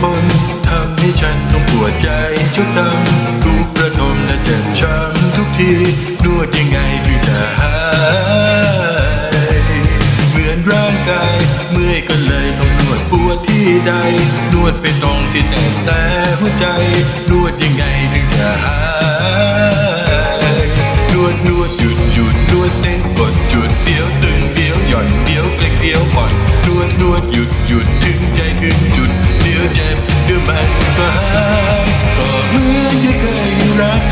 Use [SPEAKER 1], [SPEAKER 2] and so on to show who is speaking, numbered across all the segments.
[SPEAKER 1] คนทำให้ฉันต้องปวดใจทุกตั้งทุกประทมและเจ็บช้ำทุกทีนวดยังไงถึงจะหายเหมือนร่างกายเมื่อยก็เลยต้องนวดปวดที่ใด นวดไปตรงที่แต่แต่หัวใจนวดยังไงถึงจะหาย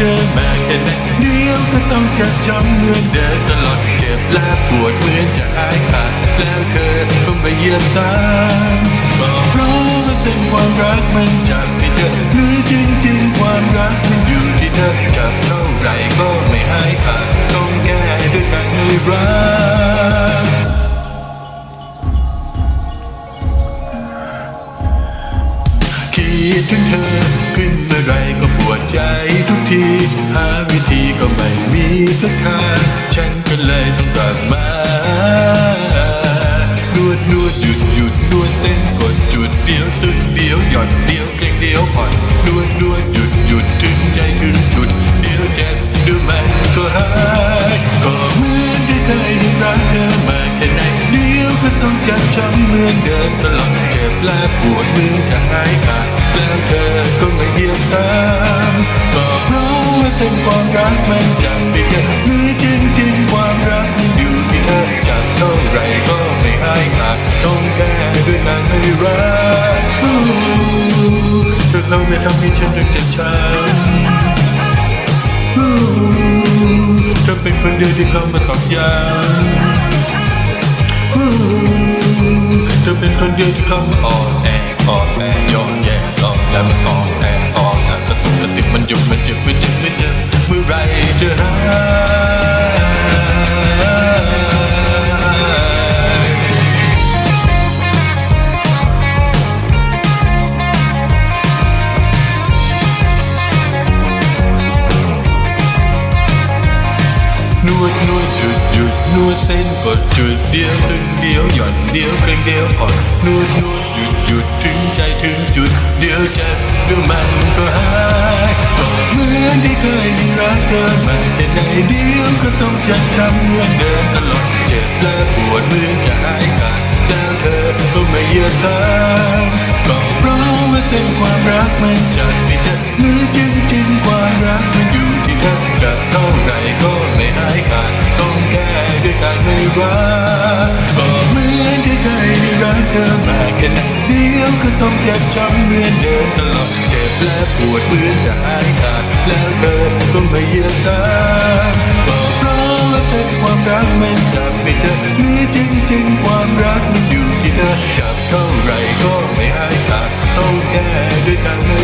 [SPEAKER 1] เธอมาแค่ไหนเดียวก็ต้องจ็บช้ำเหมือนเดิมตลอดเจ็บและปวดเหมือนจะหายขาดแล้วเธอก็มาเยี่ยมซ้ำก็เพราะว่าเส้นความรักมันจับที่เธอหรือจริงๆความรักมันอยู่ที่เธอจับเท่าไหร่ก็ไม่หายขาดต้องแก้ด้วยการให้รักคิดถึงเธอขึ้นเมื่อไรก็ปวดใจ ทีหาวิธีก็ไม่มีสักทางฉันก็เลยต้องกลับมานวดนวดหยุดหยุดนวดเส้นกดจุดเดียวตึงเดียวหย่อนเดียวเกรงเดียวผ่อนนวดนวดหยุดหยุดถึงใจถึงจุดเดียวเจ็บดี๋ยวมันก็หายก็เหมือนที่เคยรักเธอมาแค่ไหนเดียวก็ต้องจ็บช้ำเหมือนเดิมตลอดเจ็บและปวดเหมือนจะหายขาดแล้วเธอก็ไม่เยียบซ้ำก็เพราะ ว่าเส้นความรักมันจับไม่เจอหรือจริงๆความรักมันอยู่ที่เธอจับเท่าไรก็ไม่หายขาดต้องแก้ด้วยการให้รักอู้เธอต้องไม่ทำให้ฉันต้องเจ็บช้ำเธอเป็นคนเดียวที่เข้ามาตอกย้ำเธอเป็นคนเดียวที่เข้ามาอ่อนแออ่อนแอ มันหยุดมันเจ็บมันเจ็บมันเจ็บเมื่อไรจะหายนวดนวดหยุดหยุดนวดเส้นกดจุดเดียวตึงเดียวหย่อนเดียวเกรงเดียวผ่อนนวดนวดหยุดหยุดถึงใจถึงจุด เดียวเจ็บเดี๋ยวมันก็หาย ก็เหมือนที่เคยมีรักเธอมาแต่ไหนเดียวก็ต้องจ็บช้ำเหมือนเดิมตลอดเจ็บและปวดเหมือนจะหายขาดแล้วเธอก็ไม่เยือกซ้ำก็เพราะว่าเส้นความรักมันจะไม่เจอหรือจริงๆความรักมันอยู่ที่เธอจะเท่าไหรก็ไม่หายขาดต้องแก้ด้วยการไม่รักก็เหมือนที่เคยได้รักเธอมาแค่ไหนเดียวก็ต้องเจ็บช้ำเหมือนเดิมตลอด และปวดเหมือนจะหายขาดแล้วเธอก็ไม่เยือกซ้ำก็เพราะว่าเป็นความรักมันจับไม่เธอหรือจริง ๆ ความรักมันอยู่ที่เธอจับเท่าไรก็ไม่หายขาดต้องแก้ด้วยกันเลย